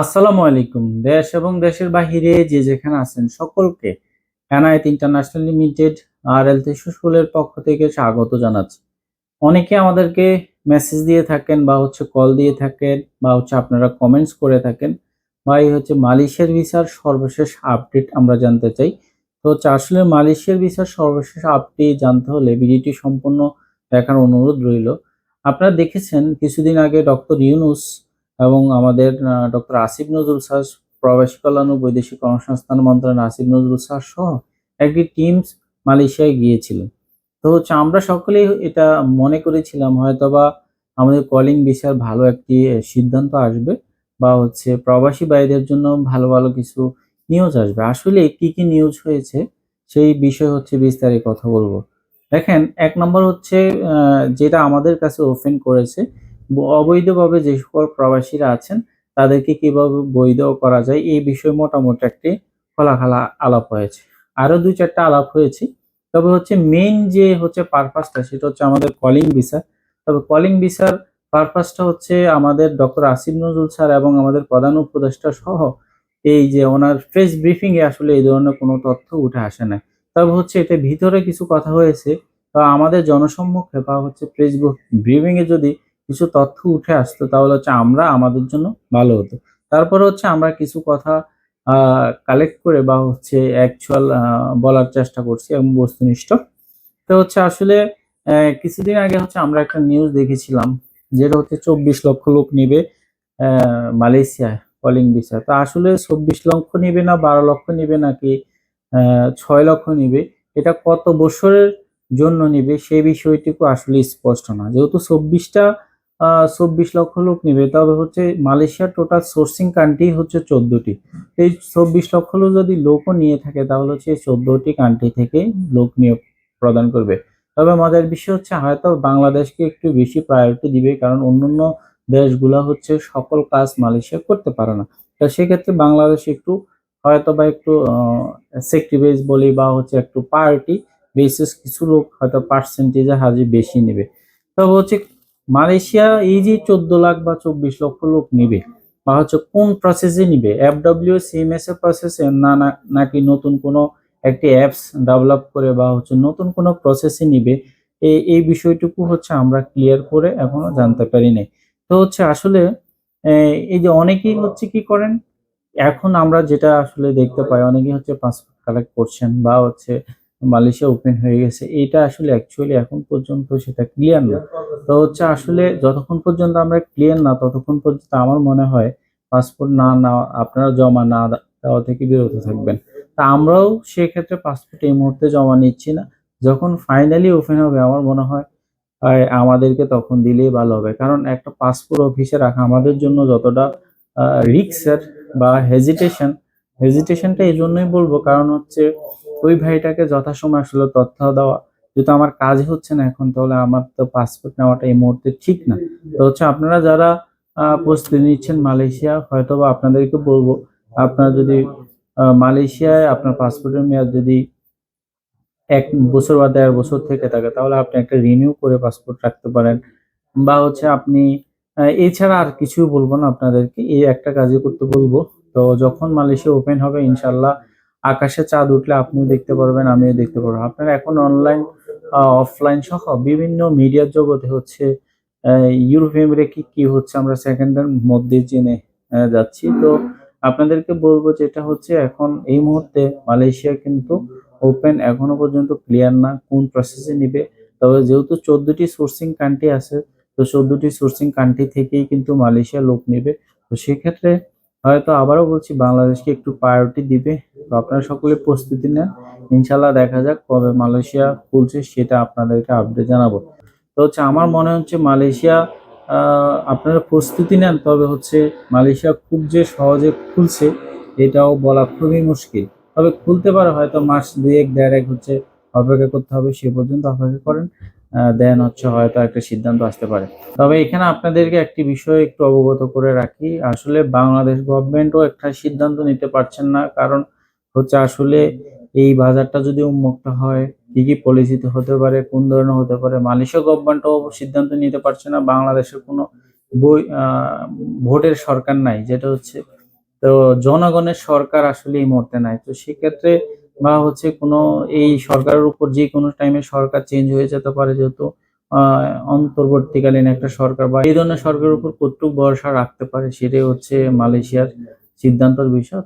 আসসালামু আলাইকুম। দেশ এবং দেশের বাহিরে যে যেখানে আছেন সকলকে এনআইট ইন্টারন্যাশনাল লিমিটেড আর এল স্কুলের পক্ষ থেকে স্বাগত জানাচ্ছি। অনেকে আমাদেরকে মেসেজ দিয়ে থাকেন বা হচ্ছে কল দিয়ে থাকেন বা হচ্ছে আপনারা কমেন্টস করে থাকেন বা এই হচ্ছে মালয়েশিয়ার ভিসার সর্বশেষ আপডেট আমরা জানতে চাই। তো হচ্ছে আসলে মালয়েশিয়ার ভিসার সর্বশেষ আপডেট জানতে হলে ভিডিওটি সম্পূর্ণ দেখার অনুরোধ রইল। আপনারা দেখেছেন কিছুদিন আগে ডক্টর ইউনুস এবং আমাদের ডক্টর আসিফ নজরুল স্যার, প্রবাসী কল্যাণ ও বৈদেশিক কর্মসংস্থান মন্ত্রণালয় আসিফ নজরুল স্যার সহ একটি টিমস মালয়েশিয়ায় গিয়েছিলেন। তো হচ্ছে আমরা সকলেই এটা মনে করেছিলাম, হয়তোবা আমাদের কলিং বিষয়ের ভালো একটি সিদ্ধান্ত আসবে বা হচ্ছে প্রবাসী ভাইদের জন্য ভালো ভালো কিছু নিউজ আসবে। আসলে কি কি নিউজ হয়েছে সেই বিষয় হচ্ছে বিস্তারিত কথা বলব। দেখেন, এক নম্বর হচ্ছে যেটা আমাদের কাছে ওপেন করেছে অবৈধভাবে যে সকল প্রবাসীরা আছেন, তাদেরকে কীভাবে বৈধ করা যায়, এই বিষয়ে মোটামুটি একটি খোলাখালা আলাপ হয়েছে। আরও দুই চারটা আলাপ হয়েছে। তবে হচ্ছে মেইন যে হচ্ছে পারপাসটা সেটা হচ্ছে আমাদের কলিং ভিসা তবে কলিং ভিসার পারপাসটা হচ্ছে আমাদের ডক্টর আসিফ নজরুল স্যার এবং আমাদের প্রধান উপদেষ্টা সহ এই যে ওনার ফেস ব্রিফিংয়ে আসলে এই ধরনের কোনো তথ্য উঠে আসে না তবে হচ্ছে এটা ভিতরে কিছু কথা হয়েছে। বা আমাদের জনসম্মুখে বা হচ্ছে ফেসবুক ব্রিফিং এ যদি কিছু তথ্য উঠে আসতো, তাহলে হচ্ছে আমরা আমাদের জন্য ভালো হতো। তারপরে হচ্ছে আমরা কিছু কথা কালেক্ট করে বা হচ্ছে অ্যাকচুয়াল বলার চেষ্টা করছি এবং বস্তুনিষ্ঠ। তো হচ্ছে আসলে কিছুদিন আগে হচ্ছে আমরা একটা নিউজ দেখেছিলাম, যেটা হচ্ছে চব্বিশ লক্ষ লোক নিবে মালয়েশিয়ায় কলিং ভিসা তো আসলে চব্বিশ লক্ষ নিবে না, বারো লক্ষ নিবে নাকি ছয় লক্ষ নিবে, এটা কত বছরের জন্য নিবে সেই বিষয়টুকু আসলে স্পষ্ট না। যেহেতু চব্বিশটা চব্বিশ লক্ষ লোক নিবে। তবে হচ্ছে মালয়েশিয়ার টোটাল সোর্সিং কান্ট্রি হচ্ছে চোদ্দটি। এই চব্বিশ লক্ষ লোক যদি লোকও নিয়ে থাকে, তাহলে হচ্ছে চোদ্দটি কান্ট্রি থেকে লোক নিয়োগ প্রদান করবে। তবে মজার বিষয় হচ্ছে, হয়তো বাংলাদেশকে একটু বেশি প্রায়োরিটি দিবে, কারণ অন্যান্য দেশগুলা হচ্ছে সকল কাজ মালয়েশিয়া করতে পারে না। তো সেক্ষেত্রে বাংলাদেশ একটু হয়তো বা একটু সেক্টরি বেস বলি বা হচ্ছে একটু পার্টি বেসিস কিছু লোক হয়তো পার্সেন্টেজে হাজির বেশি নেবে। তবে হচ্ছে মালয়েশিয়া এই যে চোদ্দ লাখ বা চব্বিশ লক্ষ লোক নিবে, বা হচ্ছে কোন প্রসেসে নিবে? এফডব্লিউ সিএমএস এর প্রসেসে না- নাকি নতুন কোনো একটি অ্যাপস ডেভেলপ করে বা হচ্ছে নতুন কোনো প্রসেসে নিবে? এই এই বিষয়টুকু হচ্ছে আমরা ক্লিয়ার করে এখনও জানতে পারি নাই। তো হচ্ছে আসলে এই যে অনেকেই হচ্ছে কি করেন? এখন আমরা যেটা আসলে দেখতে পাই, অনেকেই হচ্ছে পাসপোর্ট কালেক্ট করছেন বা হচ্ছে মালয়েশিয়া ওপেন হয়ে গেছে এটা আসলে অ্যাকচুয়ালি এখন পর্যন্ত সেটা ক্লিয়ার না। তো হচ্ছে আসলে যতক্ষণ পর্যন্ত আমরা ক্লিয়ার না, ততক্ষণ পর্যন্ত আমার মনে হয় পাসপোর্ট না না আপনারা জমা না দেওয়া থেকে বিরত থাকবেন। তা আমরাও সেক্ষেত্রে পাসপোর্ট এই মুহূর্তে জমা নিচ্ছি না। যখন ফাইনালি ওপেন হবে, আমার মনে হয় আমাদেরকে তখন দিলেই ভালো হবে। কারণ একটা পাসপোর্ট অফিসে রাখা আমাদের জন্য যতটা রিক্সের বা হেজিটেশন হেজিটেশনটা এই জন্যই বলব, কারণ হচ্ছে ওই ভাইটাকে যথাসময় আসলে তথ্য দেওয়া, যেহেতু আমার কাজ হচ্ছে না এখন, তাহলে আমার তো পাসপোর্ট নেওয়াটা এই মুহূর্তে ঠিক না। তো হচ্ছে আপনারা যারা প্রস্তুতি নিচ্ছেন মালয়েশিয়া হয়তো বা আপনাদেরকে বলব, আপনারা যদি মালয়েশিয়ায় আপনার পাসপোর্টের মেয়াদ যদি এক বছর বা দেড় বছর থেকে থাকে, তাহলে আপনি একটা রিনিউ করে পাসপোর্ট রাখতে পারেন। বা হচ্ছে আপনি এছাড়া আর কিছু বলব না আপনাদেরকে, এই একটা কাজই করতে বলব। তো যখন মালয়েশিয়া ওপেন হবে ইনশাল্লাহ আকাশে চাঁদ উঠলে আপনিও দেখতে পারবেন, আমিও দেখতে পারব। আপনারা এখন অনলাইন অফলাইন সহ বিভিন্ন মিডিয়ার জগতে হচ্ছে ইউরোপ এমিরে কি কি হচ্ছে আমরা সেকেন্ডের মধ্যে জেনে যাচ্ছি। তো আপনাদেরকে বলব যেটা হচ্ছে এখন এই মুহূর্তে মালয়েশিয়া কিন্তু ওপেন এখনও পর্যন্ত ক্লিয়ার না, কোন প্রসেসে নিবে। তবে যেহেতু চোদ্দটি সোর্সিং কান্ট্রি আছে, তো চোদ্দটি সোর্সিং কান্ট্রি থেকেই কিন্তু মালয়েশিয়া লোক নেবে। তো সেক্ষেত্রে হয়তো আবারও বলছি, বাংলাদেশকে একটু প্রায়োরিটি দিবে। তো আপনারা সকলে প্রস্তুতি নেন। ইনশাল্লাহ দেখা যাক কবে মালয়েশিয়া খুলছে, সেটা আপনাদেরকে আপডেট জানাব। তো হচ্ছে আমার মনে হচ্ছে মালয়েশিয়া আপনারা প্রস্তুতি নেন, তবে হচ্ছে মালয়েশিয়া খুব যে সহজে খুলছে, এটাও বলা খুবই মুশকিল। তবে খুলতে পারে, হয়তো মাস দুই এক দেড় এক হচ্ছে অপেক্ষা করতে হবে, সে পর্যন্ত অপেক্ষা করেন। দেন হচ্ছে হয়তো একটা সিদ্ধান্ত আসতে পারে। তবে এখানে আপনাদেরকে একটি বিষয় একটু অবগত করে রাখি। আসলে বাংলাদেশ গভর্নমেন্টও একটা সিদ্ধান্ত নিতে পারছেন না। কারণ হচ্ছে আসলে এই বাজারটা যদি উন্মুক্ত হয়, কি কি পলিসিতে হতে পারে, কোন ধরনের হতে পারে, মালয়েশিয়া গভর্নমেন্টও সিদ্ধান্ত নিতে পারছে না। বাংলাদেশের কোনো বই ভোটের সরকার নাই, যেটা হচ্ছে তো জনগণের সরকার আসলে এই মুহূর্তে নাই। তো সেক্ষেত্রে বা হচ্ছে কোনো এই সরকারের উপর যে কোনো টাইমে সরকার চেঞ্জ হয়ে যেতে পারে যেহেতু অন্তর্বর্তীকালীন একটা সরকার বা এই ধরনের সরকারের উপর কতটুকু ভরসা রাখতে পারে সেটাই হচ্ছে মালয়েশিয়ার সিদ্ধান্তর বিষয়।